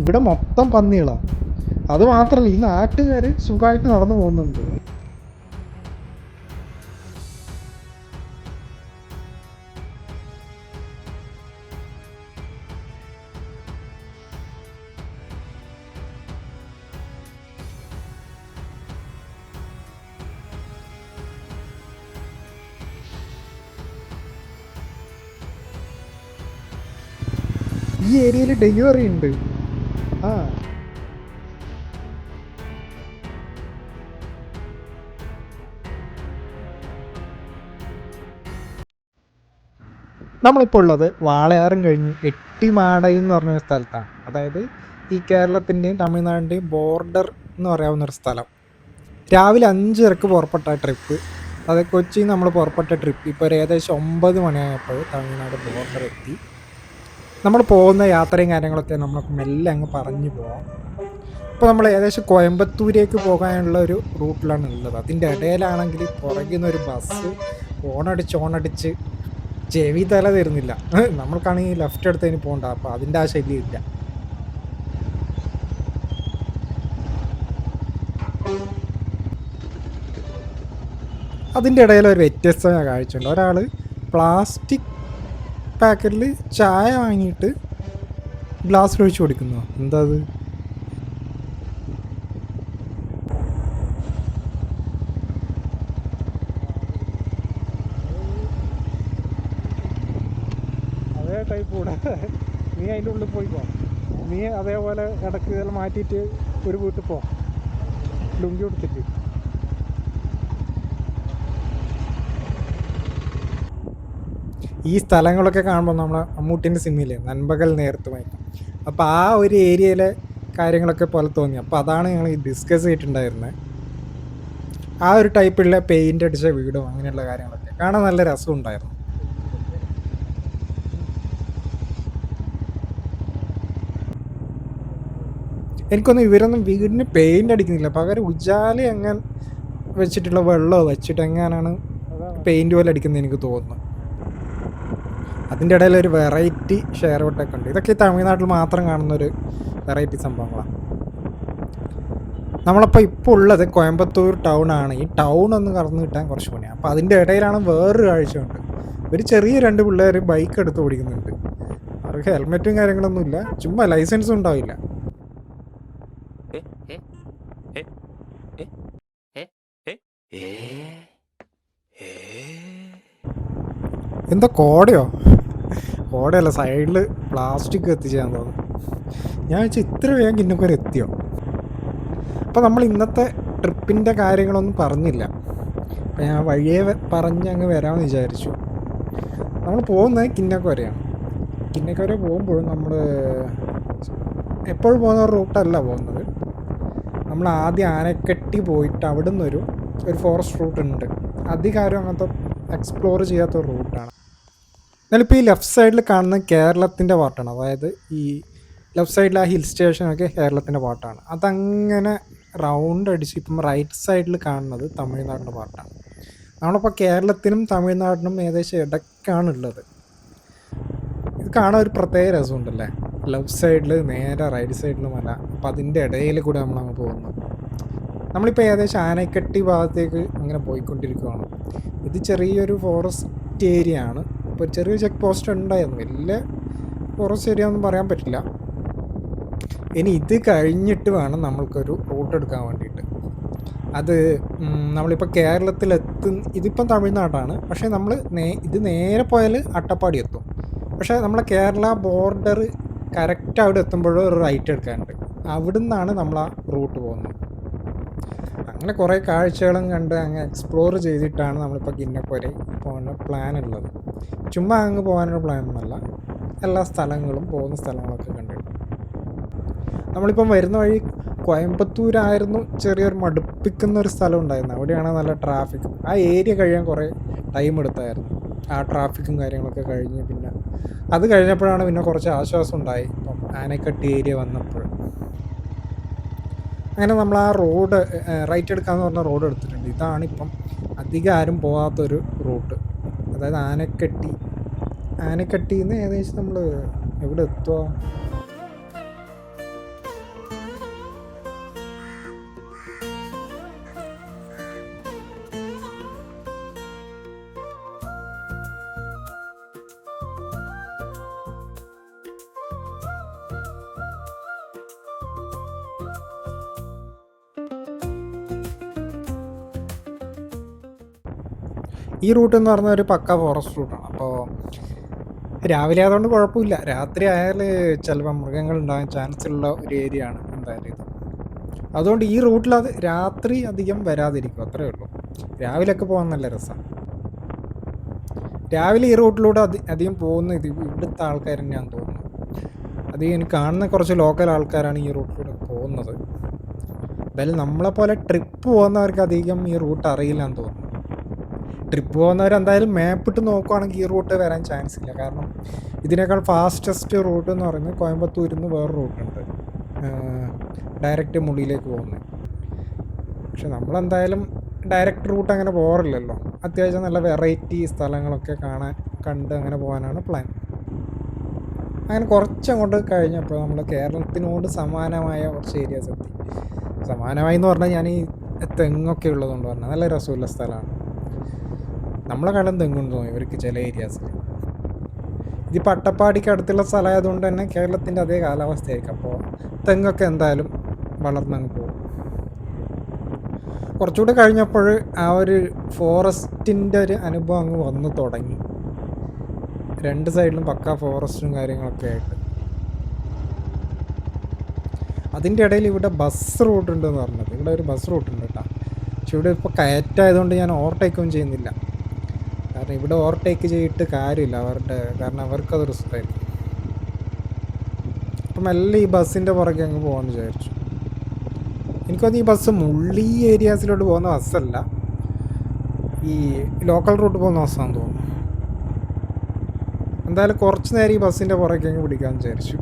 ഇവിടെ മൊത്തം പന്നികളാണ് അത് മാത്രമല്ല ഈ നാട്ടുകാർ സുഖമായിട്ട് നടന്നു പോകുന്നുണ്ട്. ഡെലിവറി ഉണ്ട് ആ. നമ്മളിപ്പോൾ ഉള്ളത് വാളയാറും കഴിഞ്ഞ് എട്ടിമാടൈ എന്ന് പറഞ്ഞ ഒരു സ്ഥലത്താണ്. അതായത് ഈ കേരളത്തിന്റെയും തമിഴ്നാടിന്റെയും ബോർഡർ എന്ന് പറയാവുന്ന ഒരു സ്ഥലം. രാവിലെ അഞ്ചരക്ക് പുറപ്പെട്ട ട്രിപ്പ്. അതായത് കൊച്ചിയിൽ നമ്മൾ പുറപ്പെട്ട ട്രിപ്പ്. ഇപ്പോൾ ഏകദേശം ഒമ്പത് മണിയായപ്പോൾ തമിഴ്നാട് ബോർഡർ എത്തി. നമ്മൾ പോകുന്ന യാത്രയും കാര്യങ്ങളൊക്കെ നമുക്ക് മെല്ലെ അങ്ങ് പറഞ്ഞു പോവാം. ഇപ്പോൾ നമ്മൾ ഏകദേശം കോയമ്പത്തൂരേക്ക് പോകാനുള്ള ഒരു റൂട്ടിലാണ് ഉള്ളത്. അതിന്റെ ഇടയിലാണെങ്കിൽ പുറകിൽ ഒരു ബസ് ഓണടിച്ച് ഓണടിച്ച് ചെവി തല തരുന്നില്ല നമ്മൾക്കാണെങ്കിൽ ലെഫ്റ്റ് എടുത്തതിന് പോകണ്ട അപ്പോൾ അതിന്റെ ആ ശല്യം ഇല്ല അതിന്റെ ഇടയിൽ ഒരു വ്യത്യസ്തമായ കാഴ്ചയുണ്ട്. ഒരാൾ പ്ലാസ്റ്റിക് പാക്കറ്റിൽ ചായ വാങ്ങിയിട്ട് ഗ്ലാസ് ഒഴിച്ച് കൊടുക്കുന്നു? എന്താ അത്? അതേ ടൈപ്പ് കൂടെ. നീ അതിന്റെ ഉള്ളിൽ പോയി പോ. നീ അതേപോലെ ഇടയ്ക്ക് ഇതെല്ലാം മാറ്റിയിട്ട് ഒരു വീട്ടിൽ പോ. ലുങ്കി കൊടുത്തിട്ട്. ഈ സ്ഥലങ്ങളൊക്കെ കാണുമ്പോൾ നമ്മളെ മമ്മൂട്ടിന്റെ സിനിമയില്ലേ നൻപകൽ നേരത്ത് അപ്പോൾ ആ ഒരു ഏരിയയിലെ കാര്യങ്ങളൊക്കെ പോലെ തോന്നി. അപ്പോൾ അതാണ് ഞങ്ങൾ ഡിസ്കസ് ചെയ്തിട്ടുണ്ടായിരുന്നത് ആ ഒരു ടൈപ്പുള്ള പെയിന്റ് അടിച്ച വീടും അങ്ങനെയുള്ള കാര്യങ്ങളൊക്കെ. കാണാൻ നല്ല രസം ഉണ്ടായിരുന്നു. എനിക്കൊന്നും ഇവരൊന്നും വീടിന് പെയിന്റ് അടിക്കുന്നില്ല. പകരം ഉജാല എങ്ങനെ വെച്ചിട്ടുള്ള വെള്ളമോ വെച്ചിട്ട് എങ്ങനെയാണ് പെയിന്റ് പോലെ അടിക്കുന്നത് എനിക്ക് തോന്നുന്നു. അതിന്റെ ഇടയിൽ ഒരു വെറൈറ്റി ഷെയർ വിട്ടൊക്കെ ഉണ്ട്. ഇതൊക്കെ ഈ തമിഴ്നാട്ടിൽ മാത്രം കാണുന്ന ഒരു വെറൈറ്റി സംഭവങ്ങളാണ്. നമ്മളപ്പോൾ ഇപ്പോൾ ഉള്ളത് കോയമ്പത്തൂർ ടൗൺ ആണ്. ഈ ടൗൺ ഒന്ന് കടന്നു കിട്ടാൻ കുറച്ച് പണിയാണ് അപ്പോൾ അതിന്റെ ഇടയിലാണ് വേറൊരു കാഴ്ചയുണ്ട്. ഒരു ചെറിയ രണ്ട് പിള്ളേർ ബൈക്ക് എടുത്ത് ഓടിക്കുന്നുണ്ട്. അവർക്ക് ഹെൽമെറ്റും കാര്യങ്ങളൊന്നും ഇല്ല. ചുമ്മാ ലൈസൻസും ഉണ്ടാവില്ല. എന്താ കോടയോ? കോടയല്ല സൈഡിൽ പ്ലാസ്റ്റിക് എത്തിച്ചാൽ തോന്നുന്നു. ഞാൻ വെച്ചാൽ ഇത്ര വേഗം കിന്നക്കര എത്തിയോ? അപ്പോൾ നമ്മൾ ഇന്നത്തെ ട്രിപ്പിന്റെ കാര്യങ്ങളൊന്നും പറഞ്ഞില്ല. അപ്പോൾ ഞാൻ വഴിയെ പറഞ്ഞ് അങ്ങ് വരാമെന്ന് വിചാരിച്ചു. നമ്മൾ പോകുന്നത് കിന്നക്കോരയാണ്. കിന്നക്കോര പോകുമ്പോഴും നമ്മൾ എപ്പോഴും പോകുന്ന റൂട്ടല്ല പോകുന്നത്. നമ്മൾ ആദ്യം ആനക്കെട്ടി പോയിട്ട് അവിടെ നിന്നൊരു ഒരു ഫോറസ്റ്റ് റൂട്ട് ഉണ്ട്. അധികാരം അങ്ങനത്തെ എക്സ്പ്ലോർ ചെയ്യാത്ത റൂട്ടാണ് എന്നാലിപ്പോൾ ഈ ലെഫ്റ്റ് സൈഡിൽ കാണുന്ന കേരളത്തിന്റെ പാട്ടാണ്. അതായത് ഈ ലെഫ്റ്റ് സൈഡിൽ ആ ഹിൽ സ്റ്റേഷനൊക്കെ കേരളത്തിന്റെ പാട്ടാണ്. അതങ്ങനെ റൗണ്ട് അടിച്ച് ഇപ്പം റൈറ്റ് സൈഡിൽ കാണുന്നത് തമിഴ്നാടിന്റെ പാട്ടാണ്. നമ്മളിപ്പോൾ കേരളത്തിനും തമിഴ്നാടിനും ഏകദേശം ഇടയ്ക്കാണ് ഉള്ളത് ഇത് കാണാൻ ഒരു പ്രത്യേക രസമുണ്ടല്ലേ? ലെഫ്റ്റ് സൈഡിൽ നേരെ റൈറ്റ് സൈഡിൽ മല അപ്പോൾ അതിന്റെ ഇടയിൽ കൂടെ നമ്മൾ അങ്ങ് പോകുന്നു നമ്മളിപ്പോൾ ഏകദേശം ആനക്കെട്ടി ഭാഗത്തേക്ക് അങ്ങനെ പോയിക്കൊണ്ടിരിക്കുകയാണ് ഇത് ചെറിയൊരു ഫോറസ്റ്റ് ഏരിയ ആണ്. ഇപ്പോൾ ചെറിയ ചെക്ക് പോസ്റ്റ് ഉണ്ടായിരുന്നു. വലിയ ഫോറസ്റ്റ് ഏരിയ പറയാൻ പറ്റില്ല. ഇനി ഇത് കഴിഞ്ഞിട്ട് വേണം നമ്മൾക്കൊരു റൂട്ട് എടുക്കാൻ വേണ്ടിയിട്ട്. അത് നമ്മളിപ്പോൾ കേരളത്തിലെത്തും ഇതിപ്പം തമിഴ്നാടാണ്. പക്ഷേ നമ്മൾ നേ ഇത് നേരെ പോയാൽ അട്ടപ്പാടി എത്തും. പക്ഷേ നമ്മളെ കേരള ബോർഡർ കറക്റ്റ് അവിടെ എത്തുമ്പോഴും ഒരു റൈറ്റ് എടുക്കാനുണ്ട്. അവിടെ നിന്നാണ് നമ്മൾ ആ റൂട്ട് പോകുന്നത്. അങ്ങനെ കുറേ കാഴ്ചകളും കണ്ട് അങ്ങ് എക്സ്പ്ലോർ ചെയ്തിട്ടാണ് നമ്മളിപ്പോൾ കിന്നക്കൊരെ പോകുന്ന പ്ലാൻ ഉള്ളത്. ചുമ്മാ അങ്ങ് പോകാനുള്ള പ്ലാൻ ഒന്നുമല്ല. എല്ലാ സ്ഥലങ്ങളും പോകുന്ന സ്ഥലങ്ങളൊക്കെ കണ്ടിട്ട്. നമ്മളിപ്പം വരുന്ന വഴി കോയമ്പത്തൂരായിരുന്നു ചെറിയൊരു മടുപ്പിക്കുന്ന ഒരു സ്ഥലം ഉണ്ടായിരുന്നു അവിടെയാണ് നല്ല ട്രാഫിക് ആ ഏരിയ കഴിയാൻ കുറേ ടൈം എടുത്തായിരുന്നു. ആ ട്രാഫിക്കും കാര്യങ്ങളൊക്കെ കഴിഞ്ഞ് പിന്നെ അത് കഴിഞ്ഞപ്പോഴാണ് പിന്നെ കുറച്ച് ആശ്വാസം ഉണ്ടായി. ഇപ്പം ആനക്കട്ടി ഏരിയ വന്നപ്പോൾ. അങ്ങനെ നമ്മൾ ആ റോഡ് റൈറ്റ് എടുക്കാന്ന് പറഞ്ഞ റോഡ് എടുത്തിട്ടുണ്ട്. ഇതാണിപ്പം അധികം ആരും പോകാത്തൊരു റൂട്ട്. അതായത് ആനക്കെട്ടി. ആനക്കട്ടിന്ന് ഏകദേശം നമ്മൾ എവിടെ എത്തുക ഈ റൂട്ട് എന്ന് പറഞ്ഞ ഒരു പക്ക ഫോറസ്റ്റ് റൂട്ടാണ് അപ്പോൾ രാവിലെ ആയതുകൊണ്ട് കുഴപ്പമില്ല. രാത്രി ആയാൽ ചിലപ്പോൾ മൃഗങ്ങൾ ഉണ്ടാകാൻ ചാൻസ് ഉള്ള ഒരു ഏരിയ ആണ് എന്തായാലും ഇത്. അതുകൊണ്ട് ഈ റൂട്ടിൽ അത് രാത്രി അധികം വരാതിരിക്കും. അത്രേ ഉള്ളൂ. രാവിലെയൊക്കെ പോകാൻ നല്ല രസമാണ് രാവിലെ ഈ റൂട്ടിലൂടെ അധി അധികം പോകുന്ന ഇത് ഇവിടുത്തെ ആൾക്കാർ തന്നെയാണെന്ന് തോന്നുന്നു. അധികം കാണുന്ന കുറച്ച് ലോക്കൽ ആൾക്കാരാണ് ഈ റൂട്ടിലൂടെ പോകുന്നത്. എന്തായാലും നമ്മളെപ്പോലെ ട്രിപ്പ് പോകുന്നവർക്ക് അധികം ഈ റൂട്ട് അറിയില്ല എന്ന് തോന്നുന്നു. ട്രിപ്പ് പോകുന്നവരെന്തായാലും മാപ്പ് ഇട്ട് നോക്കുവാണെങ്കിൽ ഈ റൂട്ട് വരാൻ ചാൻസ് ഇല്ല. കാരണം ഇതിനേക്കാൾ ഫാസ്റ്റസ്റ്റ് റൂട്ട് എന്ന് പറയുന്നത് കോയമ്പത്തൂരിൽ നിന്ന് വേറെ റൂട്ടുണ്ട് ഡയറക്റ്റ് മുള്ളിയിലേക്ക് പോകുന്നത്. പക്ഷെ നമ്മളെന്തായാലും ഡയറക്റ്റ് റൂട്ട് അങ്ങനെ പോകാറില്ലല്ലോ. അത്യാവശ്യം നല്ല വെറൈറ്റി സ്ഥലങ്ങളൊക്കെ കാണാൻ കണ്ട് അങ്ങനെ പോകാനാണ് പ്ലാൻ അങ്ങനെ കുറച്ചങ്ങോട്ട് കഴിഞ്ഞപ്പോൾ നമ്മൾ കേരളത്തിനോട് സമാനമായ കുറച്ച് ഏരിയാസ് എത്തി. സമാനമായി എന്ന് പറഞ്ഞാൽ ഞാൻ ഈ തെങ്ങൊക്കെ ഉള്ളതുകൊണ്ട് പറഞ്ഞാൽ നല്ല രസമുള്ള സ്ഥലമാണ്. നമ്മളെ കാലം തെങ്ങുണ്ട് ഇവർക്ക് ചില ഏരിയാസിൽ ഇത് പട്ടപ്പാടിക്ക് അടുത്തുള്ള സ്ഥലമായതുകൊണ്ട് തന്നെ കേരളത്തിന്റെ അതേ കാലാവസ്ഥയായിരിക്കും. അപ്പോൾ തെങ്ങൊക്കെ എന്തായാലും വളർന്നങ്ങ് പോകും. കുറച്ചുകൂടെ കഴിഞ്ഞപ്പോൾ ആ ഒരു ഫോറസ്റ്റിന്റെ ഒരു അനുഭവം അങ്ങ് വന്നു തുടങ്ങി. രണ്ട് സൈഡിലും പക്ക ഫോറസ്റ്റും കാര്യങ്ങളൊക്കെ ആയിട്ട്. അതിന്റെ ഇടയിൽ ഇവിടെ ബസ് റൂട്ട് ഉണ്ടെന്ന് പറഞ്ഞത്. ഇവിടെ ഒരു ബസ് റൂട്ട് ഉണ്ട് കേട്ടോ. പക്ഷെ ഇവിടെ ഇപ്പോൾ കയറ്റായതുകൊണ്ട് ഞാൻ ഓവർടേക്കും ചെയ്യുന്നില്ല. കാരണം ഇവിടെ ഓവർടേക്ക് ചെയ്തിട്ട് കാര്യമില്ല അവരുടെ കാരണം അവർക്കത് റിസ്ക് ആയിരിക്കും. അപ്പം മെല്ലെ ഈ ബസ്സിന്റെ പുറകെ അങ്ങ് പോകാമെന്ന് വിചാരിച്ചു. എനിക്കൊന്ന് ഈ ബസ് മുള്ളി ഏരിയാസിലോട്ട് പോകുന്ന ബസ്സല്ല ഈ ലോക്കൽ റൂട്ട് പോകുന്ന ബസ്സാണെന്ന് തോന്നുന്നു. എന്തായാലും കുറച്ച് നേരം ഈ ബസ്സിന്റെ പുറകെ അങ്ങ് പിടിക്കാമെന്ന് വിചാരിച്ചു.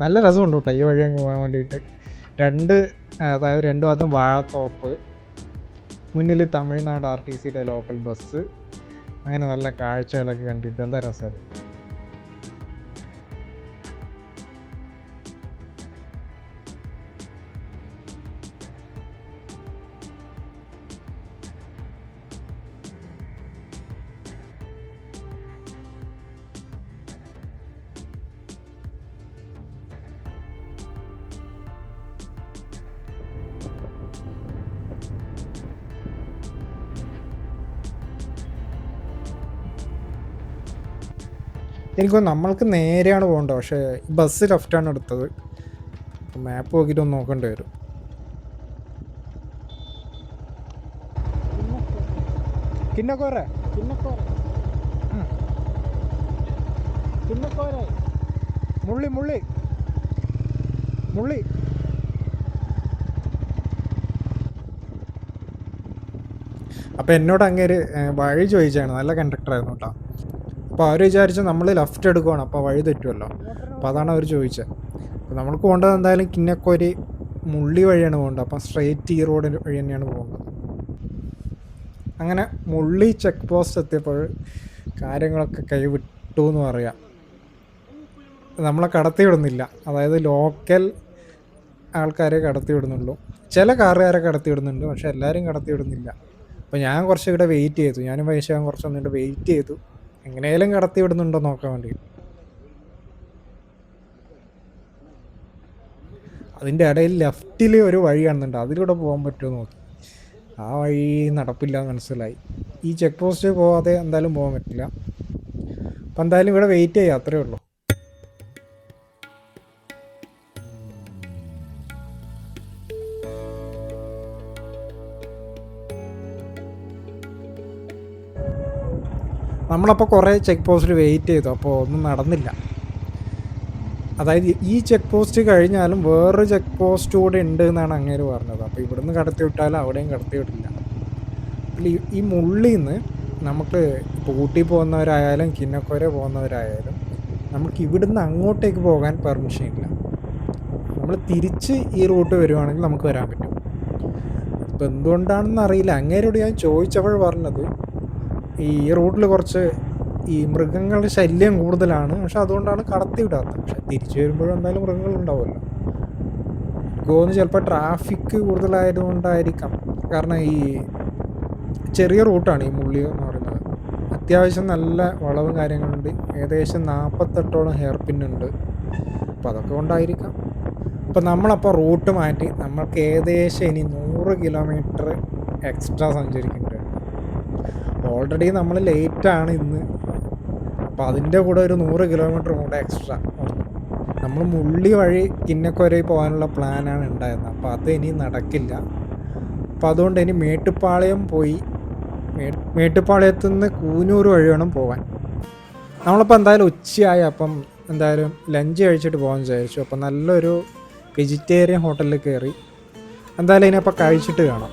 നല്ല രസമുണ്ട് കേട്ടോ ഈ വഴി അങ്ങ് പോകാൻ വേണ്ടിയിട്ട്. രണ്ട് അതായത് രണ്ട് ഭാഗത്തും വാഴത്തോപ്പ് മുന്നിൽ തമിഴ്നാട് ആർ ടി സിയുടെ ലോക്കൽ ബസ് അങ്ങനെ നല്ല കാഴ്ചകളൊക്കെ കണ്ടിട്ട് എന്താ രസം? എനിക്ക് നമ്മൾക്ക് നേരെയാണ് പോകേണ്ടത്. പക്ഷേ ബസ് ലെഫ്റ്റാണ് എടുത്തത്. മാപ്പ് നോക്കിയിട്ട് ഒന്ന് നോക്കേണ്ടി വരും. കിന്നക്കോര? മുള്ളി മുള്ളി. മുള്ളി. അപ്പോൾ എന്നോട് അങ്ങേര് വഴി ചോദിച്ചാണ് നല്ല കണ്ടക്ടറായിരുന്നു കേട്ടോ. അപ്പോൾ അവർ വിചാരിച്ച നമ്മൾ ലെഫ്റ്റ് എടുക്കുവാണ്. അപ്പോൾ വഴി തെറ്റുമല്ലോ അപ്പോൾ അതാണ് അവർ ചോദിച്ചത് അപ്പോൾ നമ്മൾക്ക് പോകേണ്ടത് എന്തായാലും കിന്നക്കോരി മുള്ളി വഴിയാണ് പോകേണ്ടത്. അപ്പം സ്ട്രെയിറ്റ് ഈ റോഡ് വഴി തന്നെയാണ് പോകേണ്ടത്. അങ്ങനെ മുള്ളി ചെക്ക് പോസ്റ്റ് എത്തിയപ്പോൾ കാര്യങ്ങളൊക്കെ കൈവിട്ടു എന്ന് പറയാം. നമ്മളെ കടത്തി വിടുന്നില്ല. അതായത് ലോക്കൽ ആൾക്കാരെ കടത്തി വിടുന്നുള്ളൂ. ചില കാറുകാരെ കടത്തി വിടുന്നുണ്ട്. പക്ഷെ എല്ലാവരും കടത്തി വിടുന്നില്ല. അപ്പോൾ ഞാൻ കുറച്ച് ഇവിടെ വെയിറ്റ് ചെയ്തു. ഞാനും വൈശാഖം കുറച്ച് വന്നിട്ട് വെയിറ്റ് ചെയ്തു. എങ്ങനെയാലും കടത്തി വിടുന്നുണ്ടോ നോക്കാൻ വേണ്ടി. അതിന്റെ ഇടയിൽ ലെഫ്റ്റിൽ ഒരു വഴി കാണുന്നുണ്ട്. അതിലൂടെ പോകാൻ പറ്റുമോ നോക്കി. ആ വഴി നടപ്പില്ല എന്ന് മനസ്സിലായി. ഈ ചെക്ക് പോസ്റ്റ് പോവാതെ എന്തായാലും പോകാൻ പറ്റില്ല. അപ്പം എന്തായാലും ഇവിടെ വെയിറ്റ് ചെയ്യാം. അത്രേ ഉള്ളൂ. നമ്മളപ്പോൾ കുറേ ചെക്ക് പോസ്റ്റിൽ വെയിറ്റ് ചെയ്തു. അപ്പോൾ ഒന്നും നടന്നില്ല. അതായത് ഈ ചെക്ക് പോസ്റ്റ് കഴിഞ്ഞാലും വേറൊരു ചെക്ക് പോസ്റ്റ് കൂടെ ഉണ്ട് എന്നാണ് അങ്ങേര് പറഞ്ഞത്. അപ്പോൾ ഇവിടുന്ന് കടത്തി വിട്ടാലും അവിടെയും കടത്തി വിട്ടില്ല ഈ മുള്ളിൽ നിന്ന് നമുക്ക് ഇപ്പോൾ ഊട്ടി പോകുന്നവരായാലും കിന്നക്കോര പോകുന്നവരായാലും നമുക്ക് ഇവിടുന്ന് അങ്ങോട്ടേക്ക് പോകാൻ പെർമിഷൻ ഇല്ല. നമ്മൾ തിരിച്ച് ഈ റൂട്ട് വരുവാണെങ്കിൽ നമുക്ക് വരാൻ പറ്റും. അപ്പോൾ എന്തുകൊണ്ടാണെന്ന് അറിയില്ല. അങ്ങേരോട് ഞാൻ ചോദിച്ചപ്പോൾ പറഞ്ഞത്. ഈ റൂട്ടിൽ കുറച്ച് ഈ മൃഗങ്ങളുടെ ശല്യം കൂടുതലാണ്. പക്ഷെ അതുകൊണ്ടാണ് കടത്തി വിടാത്തത്. പക്ഷെ തിരിച്ചു വരുമ്പോഴും എന്തായാലും എനിക്ക് തോന്നുന്നു ചിലപ്പോൾ ട്രാഫിക് കൂടുതലായതുകൊണ്ടായിരിക്കാം കാരണം ഈ ചെറിയ റൂട്ടാണ് ഈ മുള്ളി എന്ന് പറയുന്നത്. അത്യാവശ്യം നല്ല വളവും കാര്യങ്ങളുണ്ട്. ഏകദേശം നാൽപ്പത്തെട്ടോളം ഹെയർ പിന്നുണ്ട് അപ്പോൾ അതൊക്കെ കൊണ്ടായിരിക്കാം. അപ്പോൾ നമ്മളപ്പോൾ റൂട്ട് മാറ്റി. നമ്മൾക്ക് ഏകദേശം ഇനി നൂറ് കിലോമീറ്റർ എക്സ്ട്രാ സഞ്ചരിക്കേണ്ടതുണ്ട് ഓൾറെഡി നമ്മൾ ലേറ്റാണ് ഇന്ന്. അപ്പോൾ അതിന്റെ കൂടെ ഒരു നൂറ് കിലോമീറ്റർ കൂടെ എക്സ്ട്രാ നമ്മൾ മുള്ളി വഴി കിന്നക്കൊരയിൽ പോകാനുള്ള പ്ലാനാണ് ഉണ്ടായിരുന്നത് അപ്പോൾ അത് ഇനി നടക്കില്ല. അപ്പോൾ അതുകൊണ്ട് ഇനി മേട്ടുപ്പാളയം പോയി. മേട്ടുപ്പാളയത്തു നിന്ന് കൂനൂർ വഴി വേണം പോകാൻ നമ്മളിപ്പോൾ എന്തായാലും ഉച്ചയായി. അപ്പം എന്തായാലും ലഞ്ച് കഴിച്ചിട്ട് പോകാൻ വിചാരിച്ചു. അപ്പം നല്ലൊരു വെജിറ്റേറിയൻ ഹോട്ടലിൽ കയറി എന്തായാലും ഇനി ഇനിയപ്പോൾ കഴിച്ചിട്ട് കാണാം.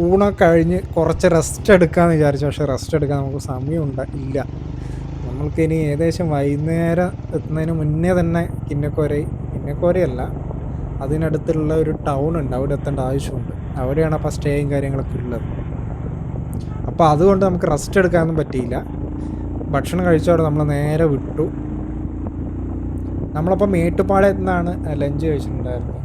ഊണൊക്കെ കഴിഞ്ഞ് കുറച്ച് റെസ്റ്റ് എടുക്കാമെന്ന് വിചാരിച്ചു. പക്ഷേ റെസ്റ്റ് എടുക്കാൻ നമുക്ക് സമയമുണ്ട് ഇല്ല. നമ്മൾക്കിനി ഏകദേശം വൈകുന്നേരം എത്തുന്നതിന് മുന്നേ തന്നെ കിന്നക്കോര കിന്നക്കോരയല്ല അതിനടുത്തുള്ള ഒരു ടൗൺ ഉണ്ട് അവിടെ എത്തേണ്ട ആവശ്യമുണ്ട്. അവിടെയാണ് അപ്പോൾ സ്റ്റേയും കാര്യങ്ങളൊക്കെ ഉള്ളത്. അപ്പോൾ അതുകൊണ്ട് നമുക്ക് റെസ്റ്റ് എടുക്കാനൊന്നും പറ്റിയില്ല. ഭക്ഷണം കഴിച്ചവിടെ നമ്മൾ നേരെ വിട്ടു. നമ്മളപ്പോൾ മേട്ടുപ്പാളയത്തു നിന്നാണ് ലഞ്ച് കഴിച്ചിട്ടുണ്ടായിരുന്നത്.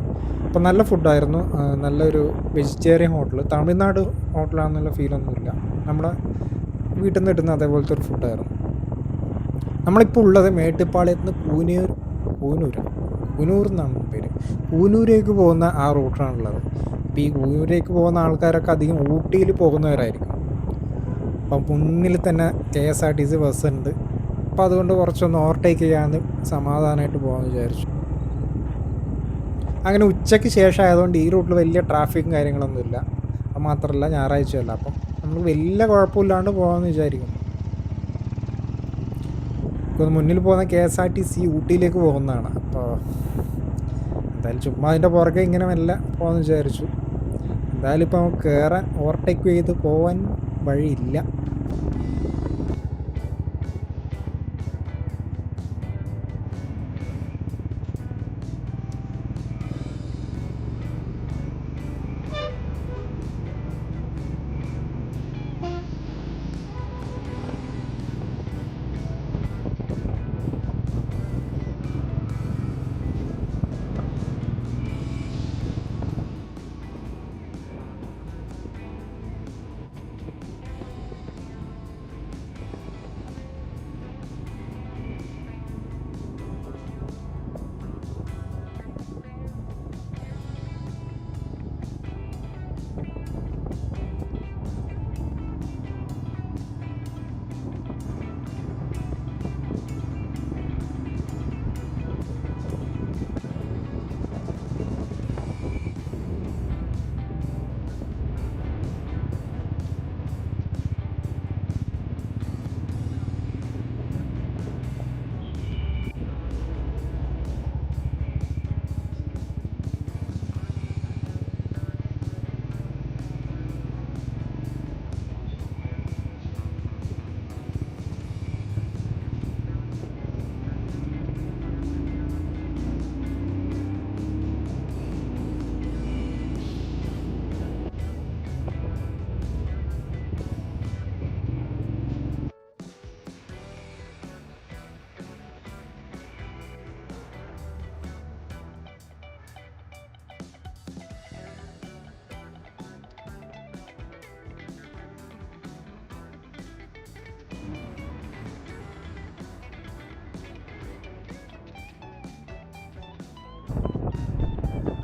അപ്പോൾ നല്ല ഫുഡായിരുന്നു. നല്ലൊരു വെജിറ്റേറിയൻ ഹോട്ടൽ തമിഴ്നാട് ഹോട്ടലാണെന്നുള്ള ഫീലൊന്നുമില്ല. നമ്മുടെ വീട്ടിൽ നിന്ന് കിട്ടുന്ന അതേപോലത്തെ ഒരു ഫുഡായിരുന്നു. നമ്മളിപ്പോൾ ഉള്ളത് മേട്ടുപ്പാളയത്ത് നിന്ന് കൂനൂർ കൂനൂരാണ് കൂനൂർ എന്നാണ് പേര്. കൂനൂരേക്ക് പോകുന്ന ആ റൂട്ടാണുള്ളത്. അപ്പോൾ ഈ കൂനൂരേക്ക് പോകുന്ന ആൾക്കാരൊക്കെ അധികം ഊട്ടിയിൽ പോകുന്നവരായിരിക്കും. അപ്പം മുന്നിൽ തന്നെ K S R T C bus ഉണ്ട് അപ്പോൾ അതുകൊണ്ട് കുറച്ചൊന്ന് ഓവർടേക്ക് ചെയ്യാമെന്ന് സമാധാനമായിട്ട് പോകാമെന്ന് വിചാരിച്ചു. അങ്ങനെ ഉച്ചയ്ക്ക് ശേഷം ആയതുകൊണ്ട് ഈ റൂട്ടിൽ വലിയ ട്രാഫിക്കും കാര്യങ്ങളൊന്നുമില്ല അത് മാത്രമല്ല ഞായറാഴ്ചയല്ല അപ്പം നമ്മൾ വലിയ കുഴപ്പമില്ലാണ്ട് പോകാമെന്ന് വിചാരിക്കുന്നു. ഇപ്പോൾ മുന്നിൽ പോകുന്ന K S R T C ഊട്ടിയിലേക്ക് പോകുന്നതാണ്. അപ്പോൾ എന്തായാലും ചുമ്മാ അതിന്റെ പുറകെ ഇങ്ങനെ മെല്ലെ പോകാമെന്ന് വിചാരിച്ചു. എന്തായാലും ഇപ്പോൾ നമുക്ക് കയറാൻ ഓവർടേക്ക് ചെയ്ത് പോകാൻ വഴിയില്ല.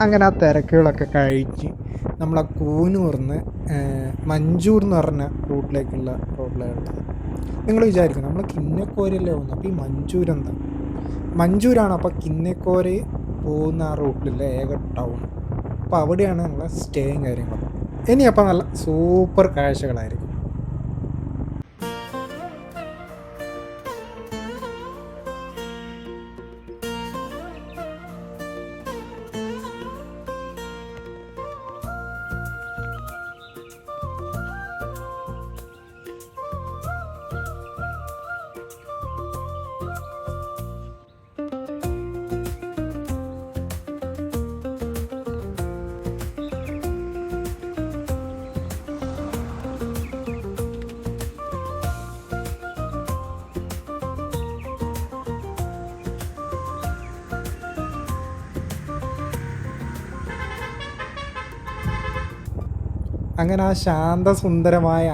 അങ്ങനെ ആ തിരക്കുകളൊക്കെ കഴിച്ച് നമ്മളെ കൂനൂർന്ന് മഞ്ചൂർ എന്ന് പറഞ്ഞ റൂട്ടിലേക്കുള്ള റോഡിലാണ്. നിങ്ങൾ വിചാരിക്കും നമ്മൾ കിന്നക്കോരല്ലേ പോകുന്നത്? അപ്പോൾ ഈ മഞ്ചൂർ എന്താ? മഞ്ചൂരാണ് അപ്പോൾ കിന്നക്കോര പോകുന്ന ആ റൂട്ടിലുള്ള ഏക ടൗൺ. അപ്പോൾ അവിടെയാണ് നമ്മളെ സ്റ്റേയും കാര്യങ്ങളും. ഇനി അപ്പോൾ നല്ല സൂപ്പർ കാഴ്ചകളായിരിക്കും. അങ്ങനെ ആ ശാന്തസുന്ദരമായ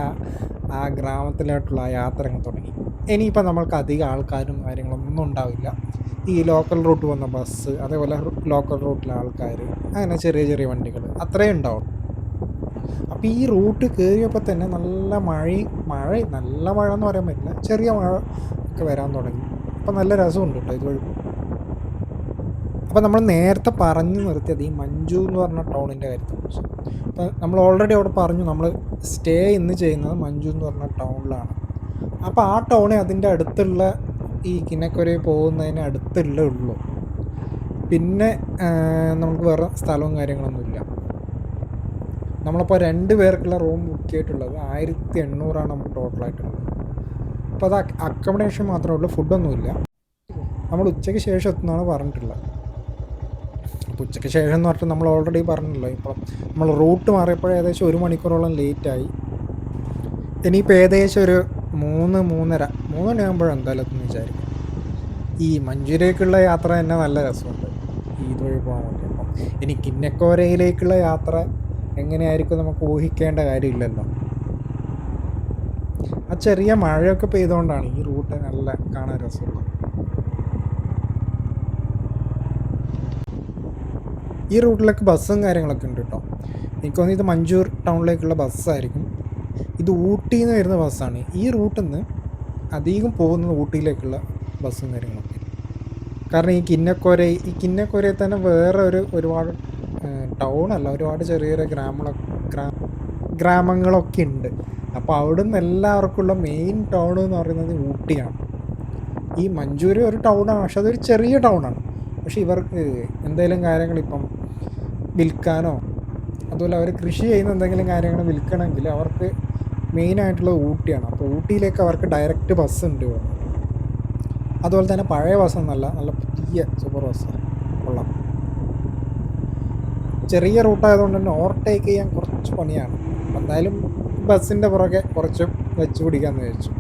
ആ ഗ്രാമത്തിലോട്ടുള്ള ആ യാത്ര അങ്ങ് തുടങ്ങി. ഇനിയിപ്പോൾ നമ്മൾക്ക് അധികം ആൾക്കാരും കാര്യങ്ങളൊന്നും ഉണ്ടാവില്ല. ഈ ലോക്കൽ റൂട്ട് വന്ന ബസ് അതേപോലെ ലോക്കൽ റൂട്ടിലെ ആൾക്കാർ അങ്ങനെ ചെറിയ ചെറിയ വണ്ടികൾ അത്രയും ഉണ്ടാവും. അപ്പോൾ ഈ റൂട്ട് കയറിയപ്പോൾ തന്നെ നല്ല മഴ മഴ നല്ല മഴ എന്ന് പറയാൻ പറ്റില്ല. ചെറിയ മഴ ഒക്കെ വരാൻ തുടങ്ങി. അപ്പോൾ നല്ല രസമുണ്ട് കേട്ടോ ഇതുവഴി. അപ്പോൾ നമ്മൾ നേരത്തെ പറഞ്ഞു നിർത്തിയത് ഈ മഞ്ജു എന്ന് പറഞ്ഞ ടൗണിന്റെ കാര്യത്തെക്കുറിച്ച്. നമ്മൾ ഓൾറെഡി അവിടെ പറഞ്ഞു നമ്മൾ സ്റ്റേ ഇന്ന് ചെയ്യുന്നത് മഞ്ജു എന്ന് പറഞ്ഞ ടൗണിലാണ് അപ്പോൾ ആ ടൗണേ അതിന്റെ അടുത്തുള്ള ഈ കിന്നക്കൊരയിൽ പോകുന്നതിന് അടുത്തുള്ള ഉള്ളൂ. പിന്നെ നമുക്ക് വേറെ സ്ഥലവും കാര്യങ്ങളൊന്നുമില്ല നമ്മളപ്പോൾ രണ്ട് പേർക്കുള്ള റൂം ബുക്ക് ചെയ്തിട്ടുള്ളത് ആയിരത്തി എണ്ണൂറാണ് നമുക്ക് ടോട്ടലായിട്ടുള്ളത് അപ്പോൾ അത് അക്കോമഡേഷൻ മാത്രമേ ഉള്ളൂ ഫുഡൊന്നുമില്ല നമ്മൾ ഉച്ചയ്ക്ക് ശേഷം എത്തുന്നതാണ് പറഞ്ഞിട്ടുള്ളത്. അപ്പോൾ ഉച്ചയ്ക്ക് ശേഷം എന്ന് പറഞ്ഞിട്ട് നമ്മൾ ഓൾറെഡി പറഞ്ഞല്ലോ. ഇപ്പം നമ്മൾ റൂട്ട് മാറിയപ്പോൾ ഏകദേശം ഒരു മണിക്കൂറോളം ലേറ്റായി ഇനിയിപ്പോൾ ഏകദേശം ഒരു മൂന്ന് മൂന്നര മൂന്ന് മണിയാകുമ്പോഴും എന്തായാലും എത്തുമെന്ന് വിചാരിക്കും. ഈ മഞ്ചൂരേക്കുള്ള യാത്ര തന്നെ നല്ല രസമുണ്ട്. ഈ ഇതുവഴി പോകാൻ വേണ്ടി. അപ്പം ഇനി കിന്നക്കോരയിലേക്കുള്ള യാത്ര എങ്ങനെയായിരിക്കും നമുക്ക് ഊഹിക്കേണ്ട കാര്യമില്ലല്ലോ. ആ ചെറിയ മഴയൊക്കെ പെയ്തുകൊണ്ടാണ് ഈ റൂട്ട് നല്ല കാണാൻ രസമുള്ളത്. ഈ റൂട്ടിലൊക്കെ ബസ്സും കാര്യങ്ങളൊക്കെ ഉണ്ട് കേട്ടോ. എനിക്ക് തോന്നുന്നു ഇത് മഞ്ചൂർ ടൗണിലേക്കുള്ള ബസ്സായിരിക്കും. ഇത് ഊട്ടിയിൽ നിന്ന് വരുന്ന ബസ്സാണ്. ഈ റൂട്ടിൽ നിന്ന് അധികം പോകുന്നത് ഊട്ടിയിലേക്കുള്ള ബസ്സും കാര്യങ്ങളൊക്കെ. കാരണം ഈ കിന്നക്കോര ഈ കിന്നക്കോരയിൽ തന്നെ വേറെ ഒരു ഒരുപാട് ടൗണല്ല. ഒരുപാട് ചെറിയ ചെറിയ ഗ്രാമങ്ങളൊക്കെ ഗ്രാ ഗ്രാമങ്ങളൊക്കെ ഉണ്ട്. അപ്പോൾ അവിടെ നിന്ന് എല്ലാവർക്കുള്ള മെയിൻ ടൗൺ എന്ന് പറയുന്നത് ഊട്ടിയാണ്. ഈ മഞ്ചൂരി ഒരു ടൗണാണ് പക്ഷെ അതൊരു ചെറിയ ടൗണാണ്. പക്ഷെ ഇവർക്ക് എന്തെങ്കിലും കാര്യങ്ങൾ ഇപ്പം വിൽക്കാനോ? അതുപോലെ അവർ കൃഷി ചെയ്യുന്ന എന്തെങ്കിലും കാര്യങ്ങൾ വിൽക്കണമെങ്കിൽ അവർക്ക് മെയിനായിട്ടുള്ളത് ഊട്ടിയാണ്. അപ്പോൾ ഊട്ടിയിലേക്ക് അവർക്ക് ഡയറക്റ്റ് ബസ് ഉണ്ട് അതുപോലെ തന്നെ പഴയ ബസ്സൊന്നല്ല നല്ല പുതിയ സൂപ്പർ ബസ് കൊള്ളാം ചെറിയ റൂട്ടായതുകൊണ്ട് തന്നെ ഓവർടേക്ക് ചെയ്യാൻ കുറച്ച് പണിയാണ്. എന്തായാലും ബസ്സിന്റെ പുറകെ കുറച്ച് വെച്ച് പിടിക്കാമെന്ന് വിചാരിച്ചു.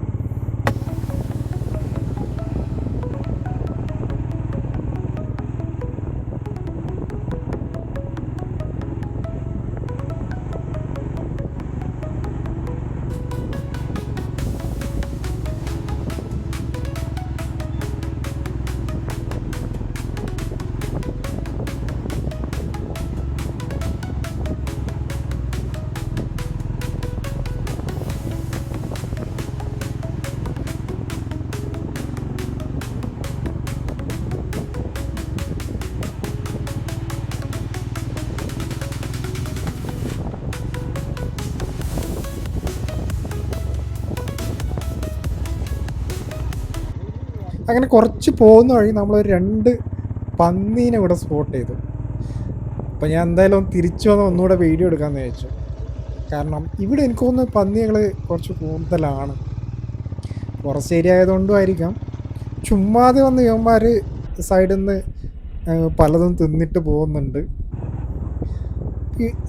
അങ്ങനെ കുറച്ച് പോകുന്ന വഴി നമ്മളൊരു രണ്ട് പന്നീനെ ഇവിടെ സ്പോട്ട് ചെയ്തു. അപ്പോൾ ഞാൻ എന്തായാലും തിരിച്ചു വന്ന് ഒന്നുകൂടെ വീഡിയോ എടുക്കാമെന്ന് ചോദിച്ചു കാരണം ഇവിടെ എനിക്ക് തോന്നുന്നു പന്നികൾ കുറച്ച് കൂടുതലാണ്. ഫോറസ്റ്റ് ഏരിയ ആയതുകൊണ്ടും ആയിരിക്കാം. ചുമ്മാതെ വന്ന് ഇവന്മാർ സൈഡിൽ നിന്ന് പലതും തിന്നിട്ട് പോകുന്നുണ്ട്.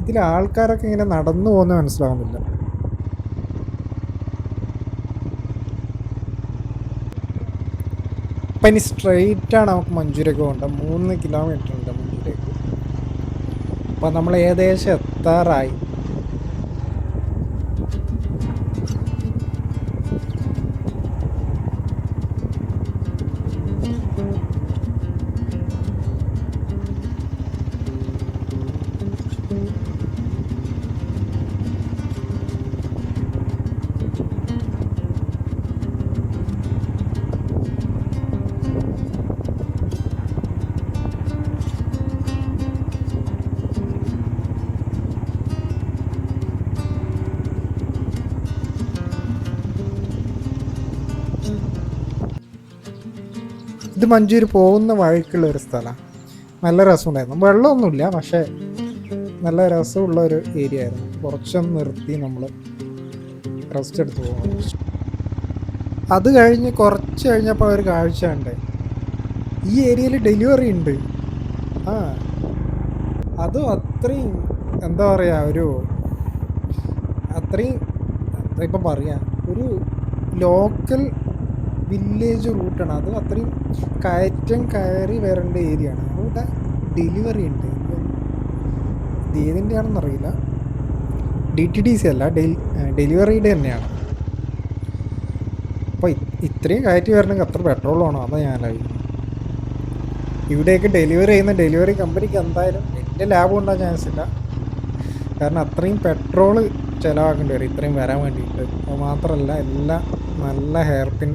ഇതിൽ ആൾക്കാരൊക്കെ ഇങ്ങനെ നടന്നു പോകുന്നത് മനസ്സിലാവുന്നില്ല. അപ്പം ഇനി സ്ട്രെയിറ്റ് ആണ് നമുക്ക് മഞ്ചൂരിയൊക്കെ പോകേണ്ടത്. മൂന്ന് കിലോമീറ്റർ ഉണ്ട് മഞ്ചൂരിയൊക്കെ. അപ്പം നമ്മൾ ഏകദേശം എത്താറായി. മഞ്ചൂര് പോകുന്ന വഴിക്കുള്ള ഒരു സ്ഥലമാണ് നല്ല രസമുണ്ടായിരുന്നു. വെള്ളമൊന്നുമില്ല പക്ഷേ നല്ല രസമുള്ള ഒരു ഏരിയ ആയിരുന്നു. കുറച്ചൊന്ന് നിർത്തി നമ്മൾ റെസ്റ്റ് എടുത്ത് പോകണം അത് കഴിഞ്ഞ് കുറച്ച് കഴിഞ്ഞപ്പോൾ ഒരു കാഴ്ച ഉണ്ട് ഈ ഏരിയയിൽ ഡെലിവറി ഉണ്ട്. ആ. അതും അത്രയും എന്താ പറയുക ഒരു അത്രയും എന്താ ഇപ്പം പറയാ ഒരു ലോക്കൽ വില്ലേജ് റൂട്ടാണ് അത് അത്രയും കയറ്റം കയറി വരേണ്ട ഏരിയ ആണ്. അവിടെ ഡെലിവറി ഉണ്ട്. ഇത് ഏതിന്റെ ആണെന്ന് അറിയില്ല ഡി ടി ഡി സി അല്ല ഡെലിവറിയുടെ തന്നെയാണ്. അപ്പോൾ ഇത്രയും കയറ്റി വരണമെങ്കിൽ അത്ര പെട്രോൾ വേണോ? അതാ ഞാൻ ആലോചിക്കുന്നത്. ഇവിടെയൊക്കെ ഡെലിവറി ചെയ്യുന്ന ഡെലിവറി കമ്പനിക്ക് എന്തായാലും വലിയ ലാഭം ഉണ്ടാകാൻ ചാൻസ് ഇല്ല. കാരണം അത്രയും പെട്രോൾ ചിലവാക്കേണ്ടി വരും. ഇത്രയും വരാൻ വേണ്ടിയിട്ട്. അത് മാത്രമല്ല എല്ലാം നല്ല ഹെയർ പിൻ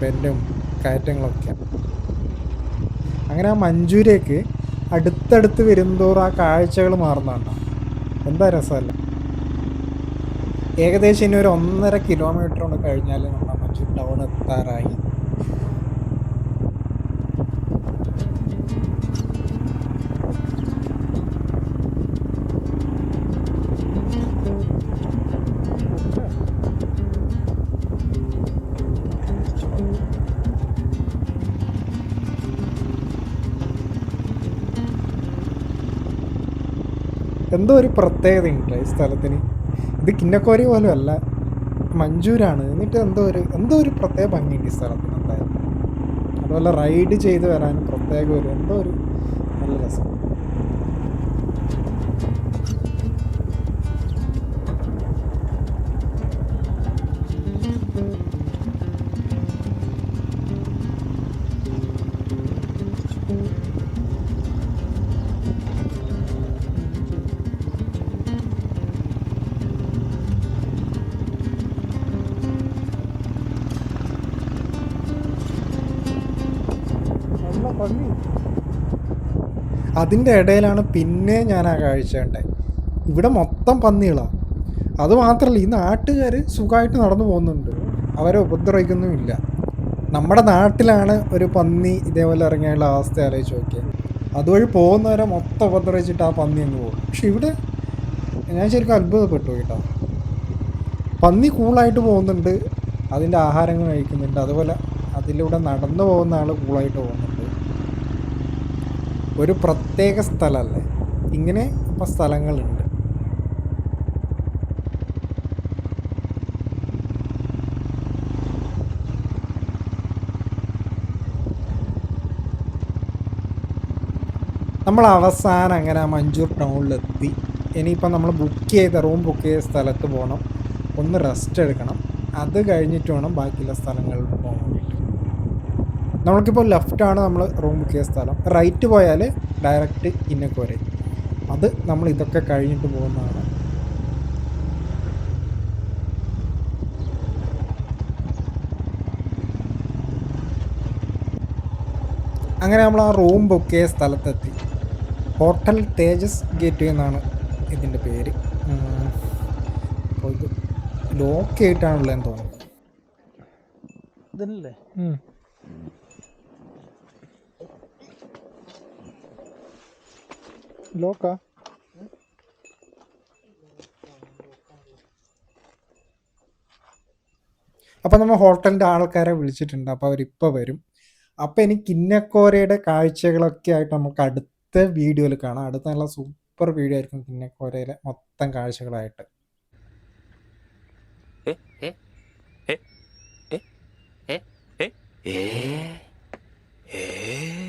ബെൻഡും കയറ്റങ്ങളൊക്കെ. അങ്ങനെ ആ മഞ്ചൂരേക്ക് അടുത്തടുത്ത് വരുന്തോറും ആ കാഴ്ചകൾ മാറുന്നതാണ്. എന്താ രസമല്ല. ഏകദേശം ഇനി ഒരു ഒന്നര കിലോമീറ്റർ കൊണ്ട് കഴിഞ്ഞാൽ നമ്മൾ മഞ്ചൂർ ടൗൺ എത്താറായി. എന്തോ ഒരു പ്രത്യേകത ഉണ്ട് ഈ സ്ഥലത്തിന്. ഇത് കിന്നക്കോരി പോലും അല്ല മഞ്ചൂരാണ്. എന്നിട്ട് എന്തോ ഒരു എന്തോ ഒരു പ്രത്യേക ഭംഗിയുണ്ട് ഈ സ്ഥലത്തിന് എന്തായാലും. അതുപോലെ റൈഡ് ചെയ്ത് വരാനും പ്രത്യേക ഒരു എന്തോ ഒരു അതിന്റെ ഇടയിലാണ് പിന്നെ ഞാൻ ആ കാഴ്ച കണ്ടത് ഇവിടെ മൊത്തം പന്നികളാണ് അതുമാത്രമല്ല ഈ നാട്ടുകാർ സുഖമായിട്ട് നടന്നു പോകുന്നുണ്ട്. അവരെ ഉപദ്രവിക്കുന്നുമില്ല. നമ്മുടെ നാട്ടിലാണ് ഒരു പന്നി ഇതേപോലെ ഇറങ്ങാനുള്ള അവസ്ഥ ആലോചിച്ച് നോക്കിയത് അതുവഴി പോകുന്നവരെ മൊത്തം ഉപദ്രവിച്ചിട്ട് ആ പന്നി അങ്ങ് പോകും. പക്ഷെ ഇവിടെ ഞാൻ ശരിക്കും അത്ഭുതപ്പെട്ടു കേട്ടോ. പന്നി കൂളായിട്ട് പോകുന്നുണ്ട് അതിന്റെ ആഹാരങ്ങൾ കഴിക്കുന്നുണ്ട് അതുപോലെ അതിലൂടെ നടന്നു പോകുന്ന ആൾ കൂളായിട്ട് പോകുന്നുണ്ട്. ഒരു പ്രത്യേക സ്ഥലമല്ലേ? ഇങ്ങനെ ഇപ്പം സ്ഥലങ്ങളുണ്ട്. നമ്മൾ അവസാനം അങ്ങനെ ആ മഞ്ചൂർ ടൗണിലെത്തി. ഇനിയിപ്പോൾ നമ്മൾ ബുക്ക് ചെയ്ത റൂം ബുക്ക് ചെയ്ത സ്ഥലത്ത് പോകണം ഒന്ന് റെസ്റ്റ് എടുക്കണം. അത് കഴിഞ്ഞിട്ട് വേണം ബാക്കിയുള്ള സ്ഥലങ്ങളിൽ നമുക്കിപ്പോൾ ലെഫ്റ്റാണ് നമ്മൾ റൂം ബുക്ക് ചെയ്ത സ്ഥലം. റൈറ്റ് പോയാൽ ഡയറക്റ്റ് ഇന്നക്കോരെ അത് നമ്മൾ ഇതൊക്കെ കഴിഞ്ഞിട്ട് പോകുന്നതാണ്. അങ്ങനെ നമ്മൾ ആ റൂം ബുക്ക് ചെയ്ത സ്ഥലത്തെത്തി. ഹോട്ടൽ തേജസ് ഗേറ്റ് എന്നാണ് ഇതിന്റെ പേര്. അപ്പോൾ ഇത് ലോക്ക് ആയിട്ടാണുള്ളതെന്ന് തോന്നുന്നു. ഇതിനല്ലേ? loca. അപ്പം നമ്മൾ ഹോട്ടലിന്റെ ആൾക്കാരെ വിളിച്ചിട്ടുണ്ട്. അപ്പോൾ അവരിപ്പോൾ വരും. അപ്പം എനിക്ക് കിന്നക്കോരയുടെ കാഴ്ചകളൊക്കെ ആയിട്ട് നമുക്ക് അടുത്ത വീഡിയോയിൽ കാണാം. അടുത്ത നല്ല സൂപ്പർ വീഡിയോ ആയിരിക്കും കിന്നക്കോരയിലെ മൊത്തം കാഴ്ചകളായിട്ട്. ഏ ഏ ഏ ഏ ഏ